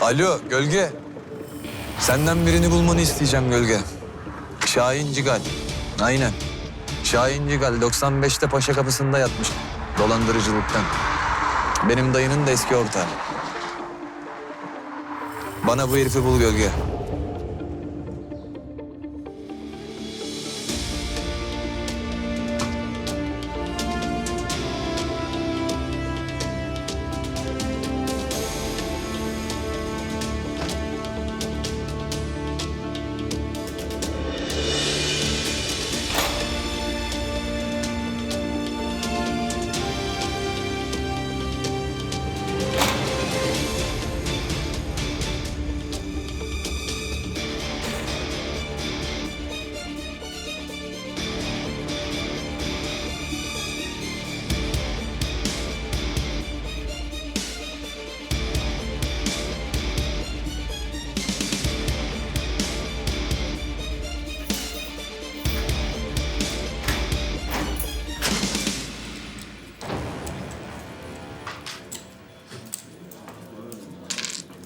Alo Gölge. Senden birini bulmanı isteyeceğim Gölge. Şahin Cigal. Aynen. Şahin Cigal 95'te Paşa kapısında yatmış dolandırıcılıktan. Benim dayının da eski ortağı. Bana bu herifi bul Gölge.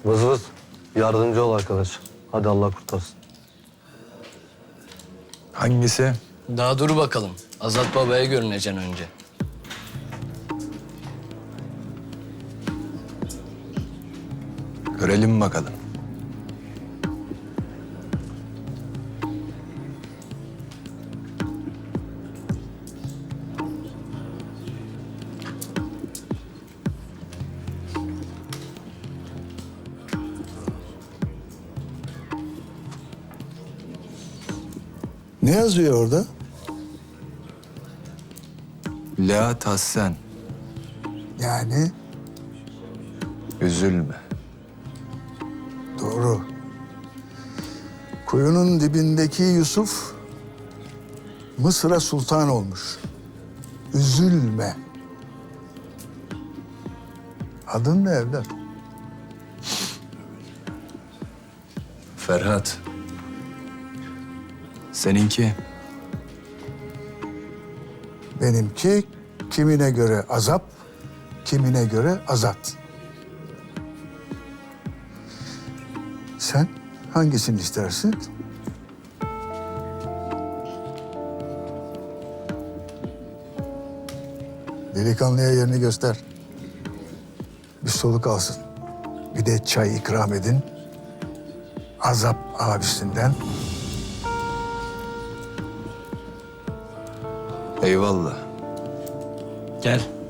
Vız vız. Yardımcı ol arkadaş. Hadi Allah kurtarsın. Hangisi? Daha dur bakalım. Azat Baba'ya görüneceksin önce. Görelim bakalım. Ne yazıyor orada? La Tahsen, Yani üzülme. doğru. Kuyunun dibindeki Yusuf Mısır'a sultan olmuş. Üzülme. Adın ne evlat? Ferhat. Seninki? Benimki kimine göre azap, kimine göre azat. Sen hangisini istersin? Delikanlıya yerini göster. Bir soluk alsın. Bir de çay ikram edin. Azap abisinden. Eyvallah. Gel.